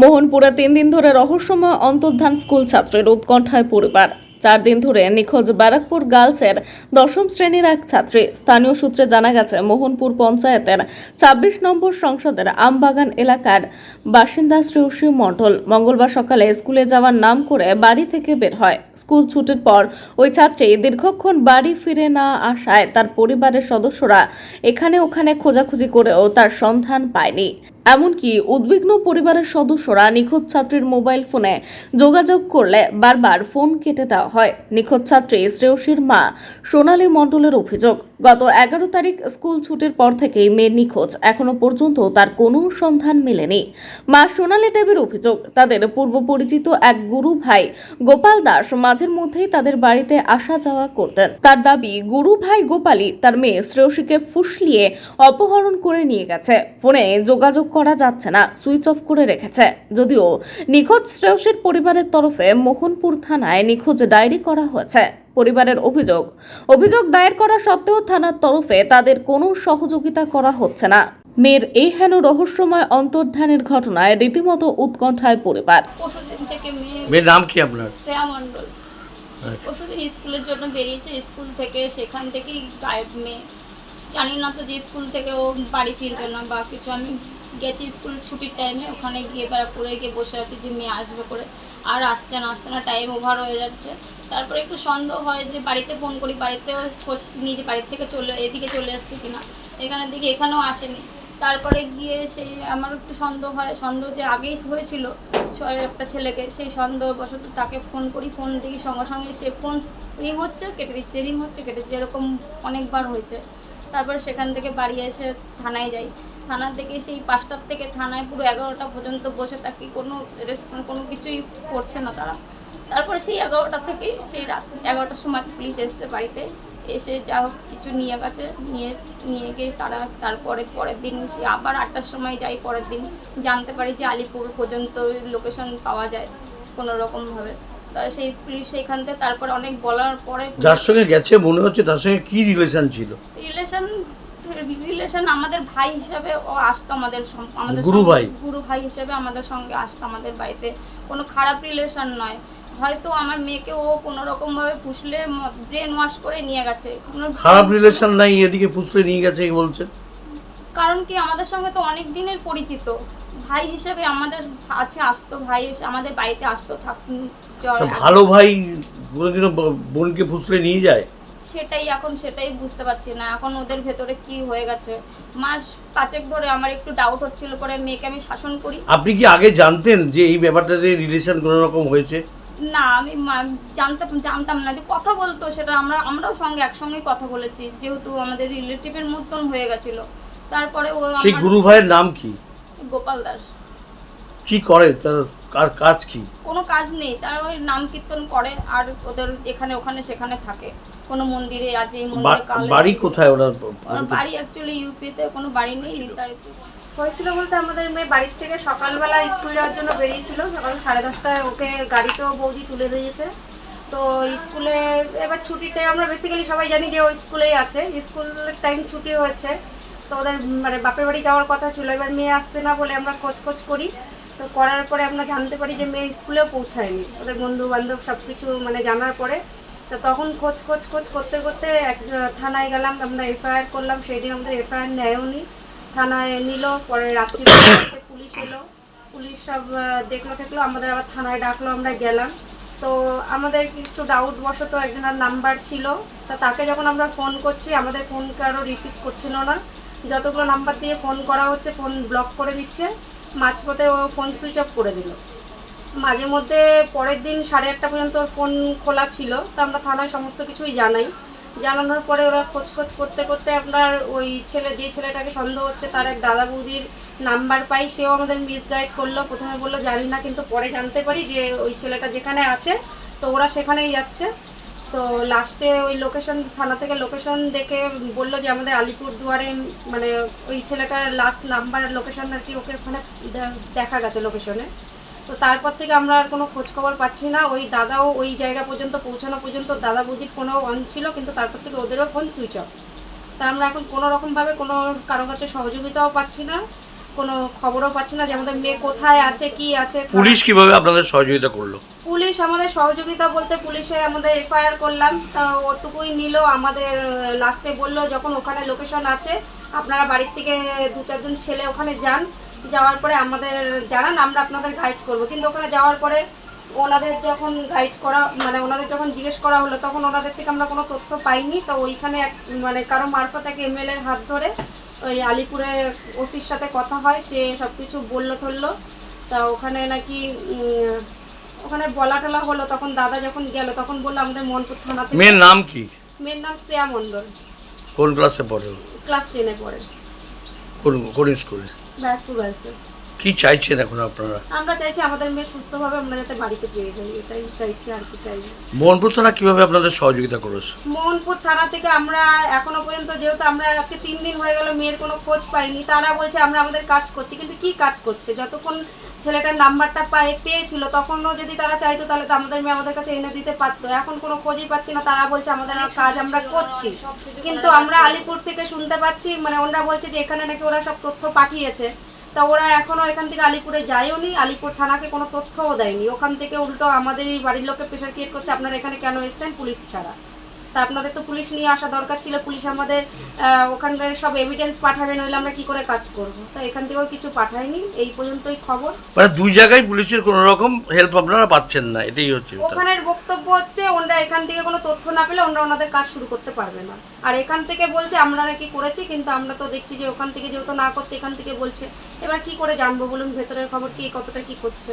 মোহনপুরে তিন দিন ধরে রহস্যময় অন্তর্ধান স্কুল ছাত্রের উৎকণ্ঠায় পরিবার। চার দিন ধরে নিখোঁজ ব্যারাকপুর গার্লসের দশম শ্রেণির এক ছাত্রী। স্থানীয় সূত্রে জানা গেছে, মোহনপুর পঞ্চায়েতের ছাব্বিশ নম্বর সংসদের আমবাগান এলাকার বাসিন্দা শ্রেয়সী মণ্ডল মঙ্গলবার সকালে স্কুলে যাওয়ার নাম করে বাড়ি থেকে বের হয়। স্কুল ছুটির পর ওই ছাত্রী দীর্ঘক্ষণ বাড়ি ফিরে না আসায় তার পরিবারের সদস্যরা এখানে ওখানে খোঁজাখুঁজি করেও তার সন্ধান পায়নি। এমনকি উদ্বিগ্ন পরিবারের সদস্যরা নিখোঁজ ছাত্রীর মোবাইল ফোনে যোগাযোগ করলে বারবার ফোন কেটে দেওয়া হয়। নিখোঁজ ছাত্রী শ্রেয়সীর মা সোনালী মণ্ডলের অভিযোগ, গত এগারো তারিখ স্কুল ছুটির পর থেকেই মেয়ের নিখোঁজ। এখনও পর্যন্ত তার কোনো সন্ধান মেলেনি। মা সোনালী দেবীর অভিযোগ, তাদের পূর্ব পরিচিত এক গুরু ভাই গোপাল দাস মাঝের মধ্যেই তাদের বাড়িতে আসা যাওয়া করতেন। তার দাবি, গুরু ভাই গোপালই তার মেয়ে শ্রেয়সীকে ফুসলিয়ে অপহরণ করে নিয়ে গেছে। ফোনে যোগাযোগ করা যাচ্ছে না সুইচ অফ করে রেখেছে। যদিও নিখোঁজ শ্রেয়সীর পরিবারের তরফে মোহনপুর থানায় নিখোঁজ ডায়েরি করা হয়েছে। পরিবারের অভিযোগ অভিযোগ দায়ের করা সত্ত্বেও থানার তরফে তাদের কোনো সহযোগিতা করা হচ্ছে না। মেয়ের এই হেন রহস্যময় অন্তর্ধানের ঘটনায় রীতিমতো উৎকণ্ঠায় পরিবার। পরশুদিন থেকে মেয়ে মেয়ের নাম কি আপনার? শ্রেয়া মণ্ডল। আচ্ছা। পরশুদিন স্কুলের জন্য বেরিয়েছে স্কুল থেকে সেখান থেকেই গায়েব মেয়ে। জানি না তো যে স্কুল থেকে ও বাড়ি ফিরবে না বা কিছু আমি গেছি স্কুল ছুটির টাইমে ওখানে গিয়ে বেড়া করে গিয়ে বসে আছি যে মেয়ে আসবে করে। আর আসছে না আসছে না টাইম ওভার হয়ে যাচ্ছে। তারপরে একটু সন্দেহ হয় যে বাড়িতে ফোন করি বাড়িতেও খোঁজ নিয়ে যে বাড়ির থেকে চলে, এদিকে চলে এসছে কিনা। এখানের দিকে এখানেও আসেনি। তারপরে গিয়ে সেই আমার একটু সন্দেহ হয়। সন্দেহ যে আগেই হয়েছিল একটা ছেলেকে, সেই সন্দেহবশত তাকে ফোন করি। ফোন দেখি সঙ্গে সঙ্গে সে ফোন রিং হচ্ছে, কেটে দিচ্ছে রিং হচ্ছে, কেটে দিচ্ছে। এরকম অনেকবার হয়েছে। তারপর সেখান থেকে বাড়ি এসে থানায় যাই। থানা থেকে সেই পাঁচটার থেকে থানায় পুরো এগারোটা পর্যন্ত বসে থাকি কোনো রেসপন্স কোনো কিছুই করছে না তারা। তারপরে সেই এগারোটা থেকে সেই রাত এগারোটার সময় পুলিশ এসছে বাড়িতে এসে যা হোক কিছু নিয়ে গেছে নিয়ে নিয়ে গিয়ে তারা তারপরে পরের দিন সে আবার আটটার সময় যাই পরের দিন জানতে পারি যে আলিপুর পর্যন্ত লোকেশন পাওয়া যায় কোনো রকমভাবে তা সেই পুলিশ সেইখান থেকে তারপরে অনেক বলার পরে যার সঙ্গে গেছে মনে হচ্ছে তার সঙ্গে কি রিলেশন ছিল? রিলেশন রিলেশন আমাদের ভাই হিসাবে ও আসতো আমাদের আমাদের গুরু ভাই? গুরু ভাই হিসেবে আমাদের সঙ্গে আসতো আমাদের বাড়িতে। কোনো খারাপ রিলেশন নয়। হয়তো আমার মেয়েকে ও কোনো রকম ভাবে পুষলে ব্রেন ওয়াশ করে নিয়ে গেছে। কোনো খারাপ রিলেশন নাই এদিকে ফুসলে নিয়ে গেছে এই বলছেন কারণ কি আমাদের সঙ্গে তো অনেক দিনের পরিচিত। ভাই হিসেবে আমাদের আছে আসতো ভাই আমাদের বাড়িতে আসতো থাক ভালো ভাই কোনোদিনও বোনকে ফুসলে নিয়ে যায়? সেটাই এখন সেটাই বুঝতে পারছি না। এখন ওদের ভেতরে কি হয়ে গেছে? মাস পাঁচেক ধরে আমার একটু ডাউট হচ্ছিল পরে মেয়েকে আমি শাসন করি। আপনি কি আগে জানতেন যে এই ব্যাপারটা ব্যাপারটাতে রিলেশন কোনো রকম হয়েছে? না আমি জানতাম জানতাম না। যে কথা বলতো সেটা আমরা আমরাও সঙ্গে একসঙ্গেই কথা বলেছি যেহেতু আমাদের রিলেটিভের মতন হয়ে গেছিল। তারপরে ও সেই গুরু ভাইয়ের নাম কি? গোপাল দাস। কি করে? তার কার কাজ কি? কোনো কাজ নেই তারা ওই নাম কীর্তন করে আর ওদের এখানে ওখানে সেখানে থাকে। কোনো মন্দিরে আজ এই মন্দিরে বাড়ি কোথায় ওরা? ওনার বাড়ি অ্যাকচুয়ালি ইউপিতে কোনো বাড়ি নেই নির্ধারিত হয়েছিল বলতে আমাদের মেয়ে বাড়ির থেকে সকালবেলা স্কুল যাওয়ার জন্য বেরিয়েছিল। সকাল সাড়ে দশটায় ওকে গাড়িতেও বৌদি তুলে দিয়েছে। তো স্কুলে এবার টাইম আমরা বেসিক্যালি সবাই জানি যে ও স্কুলেই আছে। স্কুলের টাইম ছুটি হয়েছে। তো ওদের মানে বাপের বাড়ি যাওয়ার কথা ছিল। এবার মেয়ে আসছে না বলে আমরা খোঁজ খোঁজ করি। তো করার পরে আমরা জানতে পারি যে মেয়ে স্কুলেও পৌঁছায়নি। ওদের বন্ধু বান্ধব সব কিছু মানে জানার পরে তো তখন খোঁজ খোঁজ খোঁজ করতে করতে এক থানায় গেলাম, আমরা এফআইআর করলাম। সেই দিন আমাদের এফআইআর নেয়ও নি থানায় নিল, পরে রাত্রি পুলিশ এলো। পুলিশ সব দেখল টেকলো আমাদের আবার থানায় ডাকলো, আমরা গেলাম। তো আমাদের কিছু ডাউট বশত একজনের নাম্বার ছিল। তা তাকে যখন আমরা ফোন করছি, আমাদের ফোন কারও রিসিভ করছিল না। যতগুলো নাম্বার দিয়ে ফোন করা হচ্ছে, ফোন ব্লক করে দিচ্ছে। মাঝপথে ও ফোন সুইচ অফ করে দিল। মাঝে মধ্যে পরের দিন সাড়ে আটটা পর্যন্ত ওর ফোন খোলা ছিল, তো আমরা থানায় সমস্ত কিছুই জানাই। জানানোর পরে ওরা খোঁজ খোঁজ করতে করতে আপনার ওই ছেলে, যে ছেলেটাকে সন্দেহ হচ্ছে তার এক দাদা বৌদির নাম্বার পাই, সেও আমাদের মিসগাইড করল। প্রথমে বলল, জানি না, কিন্তু পরে জানতে পারি যে ওই ছেলেটা যেখানে আছে, তো ওরা সেখানেই যাচ্ছে। তো লাস্টে ওই লোকেশন থানা থেকে লোকেশন দেখে বলল যে আমাদের আলিপুর দুয়ারে মানে ওই ছেলেটার লাস্ট নাম্বার লোকেশন আর কি ওকে ওখানে দেখা গেছে লোকেশনে তো তারপর থেকে আমরা আর কোনো খোঁজখবর পাচ্ছি না। ওই দাদাও ওই জায়গা পর্যন্ত পৌঁছানো পর্যন্ত দাদা বৌদির ফোনও অন ছিল, কিন্তু তারপর থেকে ওদেরও ফোন সুইচ অফ তা আমরা এখন কোনো রকমভাবে কোনো কারও কাছে সহযোগিতাও পাচ্ছি না। কোনো খবরও পাচ্ছি না যে আমাদের মেয়ে কোথায় আছে কি আছে পুলিশ কীভাবে আপনাদের সহযোগিতা করল? পুলিশ আমাদের সহযোগিতা বলতে পুলিশে আমাদের এফআইআর করলাম তা ওটুকুই নিল আমাদের লাস্টে বলল যখন ওখানে লোকেশন আছে আপনারা বাড়ির থেকে দু চারজন ছেলে ওখানে যান যাওয়ার পরে আমাদের জানান আমরা আপনাদের গাইড করব। কিন্তু ওখানে যাওয়ার পরে ওনাদের যখন গাইড করা মানে ওনাদের যখন জিজ্ঞেস করা হলো তখন ওনাদের থেকে আমরা কোনো তথ্য পাইনি তো ওইখানে এক মানে কারও মারফত এক এমএলএর হাত ধরে ওই আলিপুরের ওসির সাথে কথা হয় সে সব কিছু বলল টললো তা ওখানে নাকি ওখানে বলা টলা হলো তখন দাদা যখন গেল তখন বলল আমাদের মনপুর থানা থেকে মেয়ের নাম কি? মেয়ের নাম শ্রেয়া মণ্ডল। কোন ক্লাসে পড়ে? ক্লাস টেনে পড়ে। কোন কোন স্কুলে? ব্যারাকপুর গার্লসে কি চাইছেন এখন আপনারা? আমরা চাইছি আমাদের মেয়ে সুস্থভাবে আমরা যাতে বাড়িতে পেয়ে যাই এটাই চাইছি আর কি চাই। মোহনপুর থানা কীভাবে আপনাদের সহযোগিতা করেছে? মোহনপুর থানা থেকে আমরা এখনও পর্যন্ত যেহেতু আমরা আজকে তিন দিন হয়ে গেল মেয়ের কোনো খোঁজ পাইনি তারা বলছে আমরা আমাদের কাজ করছি কিন্তু কি কাজ করছে? যতক্ষণ ছেলেটার নাম্বারটা পায়ে পেয়েছিল তখনও যদি তারা চাইতো তাহলে তো আমাদের মেয়ে আমাদের কাছে এনে দিতে পারতো। এখন কোনো খোঁজই পাচ্ছি না তারা বলছে আমাদের কাজ আমরা করছি। কিন্তু আমরা আলিপুর থেকে শুনতে পাচ্ছি মানে ওরা বলছে যে এখানে নাকি ওরা সব তথ্য পাঠিয়েছে। তা ওরা এখনও এখান থেকে আলিপুরে যায়ও নি, আলিপুর থানাকে কোনো তথ্যও দেয়নি। ওখান থেকে উল্টো আমাদের এই বাড়ির লোককে প্রেশার ক্রিয়েট করছে, আপনারা এখানে কেন এসছেন? পুলিশ ছাড়া। তা আপনাদের তো পুলিশ নিয়ে আসা দরকার ছিল পুলিশ আমাদের ওখানকার সব এভিডেন্স পাঠাবে নইলে আমরা কি করে কাজ করব? তা এখান থেকেও কিছু পাঠায়নি এই পর্যন্তই খবর। মানে দুই জায়গায় পুলিশের কোনো রকম হেল্প আপনারা পাচ্ছেন না এটাই হচ্ছে। ওখানের বক্তব্য হচ্ছে ওনারা এখান থেকে কোনো তথ্য না পেলে ওনারা ওনাদের কাজ শুরু করতে পারবে না। আর এখান থেকে বলছে আমরা নাকি করেছি? কিন্তু আমরা তো দেখছি যে ওখান থেকে যেহেতু না করছে এখান থেকে বলছে। এবার কি করে জানব বলুন ভেতরের খবর কি কতটা কি করছে?